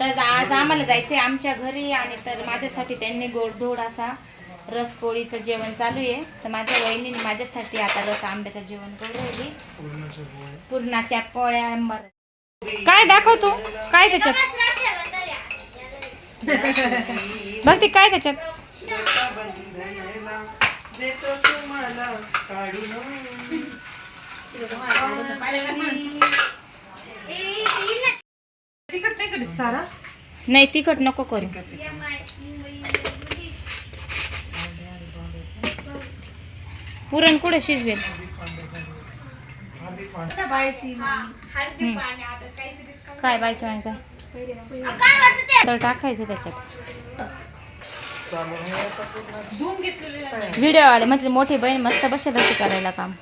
तर आज आम्हाला जायचंय आमच्या घरी आणि तर माझ्यासाठी त्यांनी गोडधोड असा रसपोळीचं जेवण चालू आहे. तर माझ्या वहिनीने माझ्यासाठी आता रस आंब्याचं जेवण करू राहिली. पूर्णाच्या पोळ्या आंबर काय दाखव तू? काय त्याच्यात? बघ ते काय त्याच्यात? तिकट नाही करीत सारा? नाही तिखट नको करू. पुरण कुठे शिजवेल? बायची काय बायच्या मागे काय तर टाकायचं त्याच्यात. व्हिडिओ आले म्हटले मोठी बहीण मस्त बसेल करायला काम.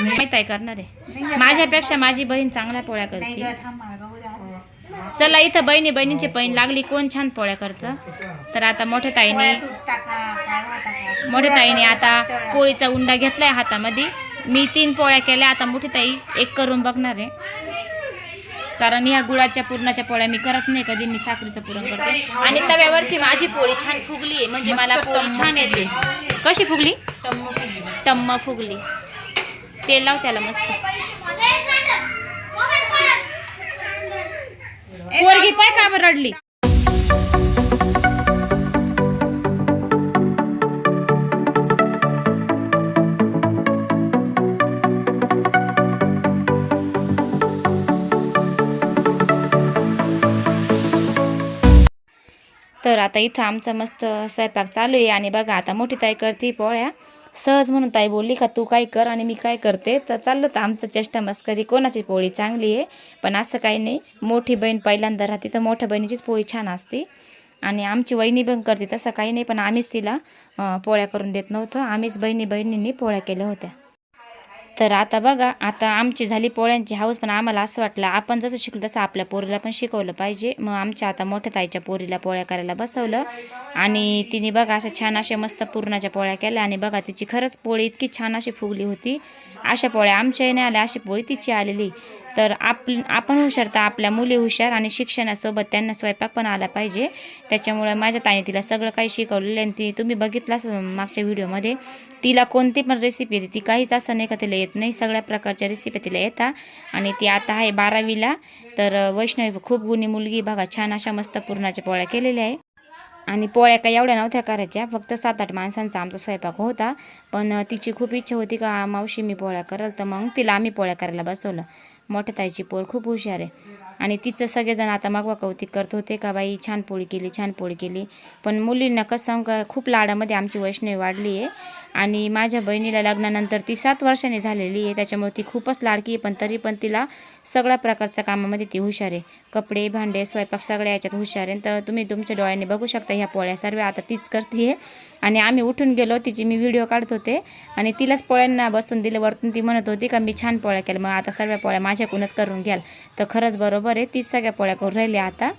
माहीत आहे करणार आहे. माझ्यापेक्षा माझी बहीण चांगल्या पोळ्या करते. चला इथं बहिणी बहिणीची बहीण लागली. कोण छान पोळ्या करतं? तर आता मोठ्या ताईने मोठ्या ताईने आता पोळीचा उंडा घेतलाय हातामध्ये. मी तीन पोळ्या केल्या. आता मोठी ताई एक करून बघणार आहे. कारण ह्या गुळाच्या पुरणाच्या पोळ्या मी करत नाही. कधी मी साखरेचं पुरण करते. आणि तव्यावरची माझी पोळी छान फुगली आहे म्हणजे मला पोळी छान येते. कशी फुगली? टम्म फुगली. तेल लाव त्याला मस्त. पोरगी पाय का बरं रडली? तर आता इथं आमचा मस्त स्वयंपाक चालू आहे. आणि बघा आता मोठी ताई करते पोळ्या. सहज म्हणून ताई बोलली का तू काय कर आणि मी काय करते? तर चाललं तर आमचं चेष्टा मस्करी. कोणाची पोळी चांगली आहे? पण असं काही नाही. मोठी बहीण पहिल्यांदा राहते तर मोठ्या बहिणीचीच पोळी छान असते. आणि आमची वहिनी पण करते तसं काही नाही. पण आम्हीच तिला पोळ्या करून देत नव्हतं. आम्हीच बहिणी बहिणींनी पोळ्या केल्या होत्या. तर आता बघा आता आमची झाली पोळ्यांची हाऊस पण आम्हाला असं वाटलं आपण जसं शिकलो तसं आपल्या पोरीला पण शिकवलं पाहिजे. मग आमच्या आता मोठ्या ताईच्या पोरीला पोळ्या करायला बसवलं. आणि तिने बघा अशा छान अशा मस्त पुरणाच्या पोळ्या केल्या. आणि बघा तिची खरंच पोळी इतकी छान अशी फुगली होती. अशा पोळ्या आमच्या नाही आल्या अशी पोळी तिची आलेली. तर आप आपण हुशार तर आपल्या मुली हुशार आणि शिक्षणासोबत त्यांना स्वयंपाक पण आला पाहिजे. त्याच्यामुळे माझ्या ताईने तिला सगळं काही शिकवलेलं आहे आणि ती तुम्ही बघितलं असेल मागच्या व्हिडिओमध्ये तिला कोणती पण रेसिपी येते ती काहीच असं नाही का तिला येत नाही सगळ्या प्रकारच्या रेसिपी तिला येतात. आणि ती आता आहे बारावीला तर वैष्णवी खूप गुणी मुलगी बघा छान अशा मस्त पुरणाच्या पोळ्या केलेल्या आहे. आणि पोळ्या काही एवढ्या नव्हत्या करायच्या फक्त सात आठ माणसांचा आमचा स्वयंपाक होता. पण तिची खूप इच्छा होती का मावशी मी पोळ्या करेल. तर मग तिला आम्ही पोळ्या करायला बसवलं. मोठ्या ताईची पोर खूप हुशार आहे आणि तिचं सगळेजण आता मागवा कौतिक करत होते का बाई छान पोळी केली छान पोळी केली. पण मुलींना कसं सांग का खूप लाडामध्ये आमची वैष्णवी वाढली आहे. आणि माझ्या बहिणीला लग्नानंतर ती सात वर्षांनी झालेली आहे. त्याच्यामुळे ती खूपच लाडकी आहे पण तरी पण तिला सगळ्या प्रकारच्या कामामध्ये ती हुशार आहे. कपडे भांडे स्वयंपाक सगळ्या याच्यात हुशार आहे. तर तुम्ही तुमच्या डोळ्यांनी बघू शकता ह्या पोळ्या सर्व आता तीच करते आहे आणि आम्ही उठून गेलो तिची मी व्हिडिओ काढत होते. आणि तिलाच पोळ्यांना बसून दिलं वरतून. ती म्हणत होती का मी छान पोळ्या केल्या मग आता सर्व पोळ्या माझ्याकडूनच करून घ्याल. तर खरंच बरोबर आहे तीच सगळ्या पोळ्या करून राहिल्या आता.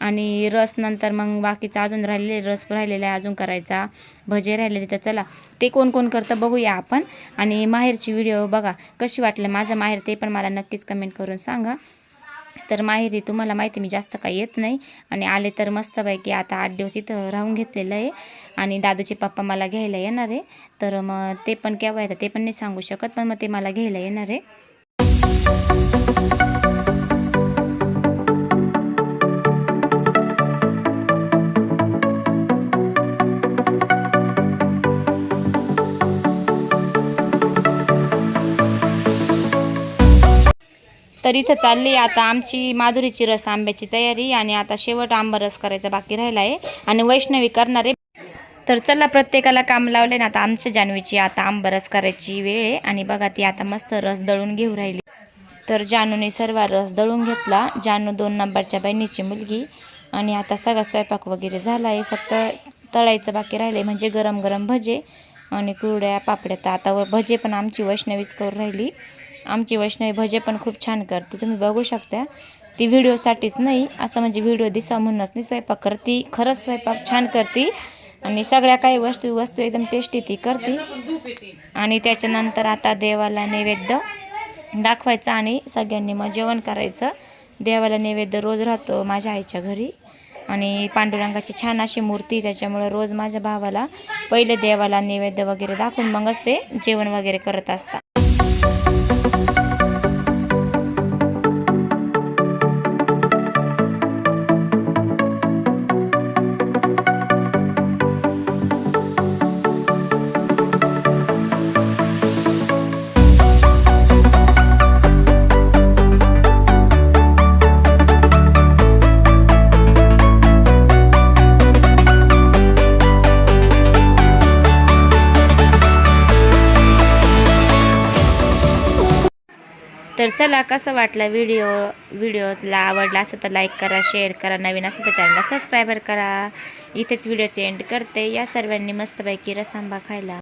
आणि रस नंतर मग बाकीचं अजून राहिलेले रस राहिलेला आहे अजून करायचा. भजे राहिलेले तर चला ते कोण कोण करतं बघूया आपण. आणि माहेरची व्हिडिओ बघा कशी वाटलं? माझं माहेर ते पण मला नक्कीच कमेंट करून सांगा. तर माहेरी तुम्हाला माहिती मी जास्त काही येत नाही. आणि आले तर मस्तपैकी आता आठ दिवस इथं राहून घेतलेलं आहे. आणि दादूचे पप्पा मला घ्यायला येणार आहे. तर मग ते पण केव्हा येतं ते पण नाही सांगू शकत पण मग ते मला घ्यायला येणार आहे. तर इथं चालली आता आमची माधुरीची रस आंब्याची तयारी आणि आता शेवट आंबा रस करायचा बाकी राहिला आहे. आणि वैष्णवी करणार आहे तर चला प्रत्येकाला काम लावले ना आता आमच्या जान्हवीची आता आंबरस करायची वेळ आहे. आणि बघा ती आता मस्त रस दळून घेऊ राहिली. तर जानूने सर्व रस दळून घेतला. जानू दोन नंबरच्या बहिणीची मुलगी. आणि आता सगळा स्वयंपाक वगैरे झाला आहे फक्त तळायचं बाकी राहिले म्हणजे गरम गरम भजे आणि कुरड्या पापड्या. तर आता व भजे पण आमची वैष्णवीच करून राहिली. आमची वैष्णवी भजे पण खूप छान करते. तुम्ही बघू शकता. ती व्हिडिओसाठीच नाही असं म्हणजे व्हिडिओ दिसा म्हणूनच नाही स्वयंपाक करते. खरंच स्वयंपाक छान करते. आणि सगळ्या काही वस्तू वस्तू एकदम टेस्टी ती करते. आणि त्याच्यानंतर आता देवाला नैवेद्य दाखवायचा आणि सगळ्यांनी मग जेवण करायचं. देवाला नैवेद्य रोज राहतो माझ्या आईच्या घरी. आणि पांडुरंगाची छान अशी मूर्ती त्याच्यामुळं त्याच्यामुळे रोज माझ्या भावाला पहिले देवाला नैवेद्य वगैरे दाखवून मगच ते जेवण वगैरे करत असतात. तर चला कसं वाटला व्हिडिओ व्हिडिओला आवडला असं तर लाईक करा शेअर करा नवीन असं तर चॅनलला सबस्क्रायबर करा. इथेच व्हिडिओचे एंड करते. या सर्वांनी मस्तपैकी रसांबा खायला.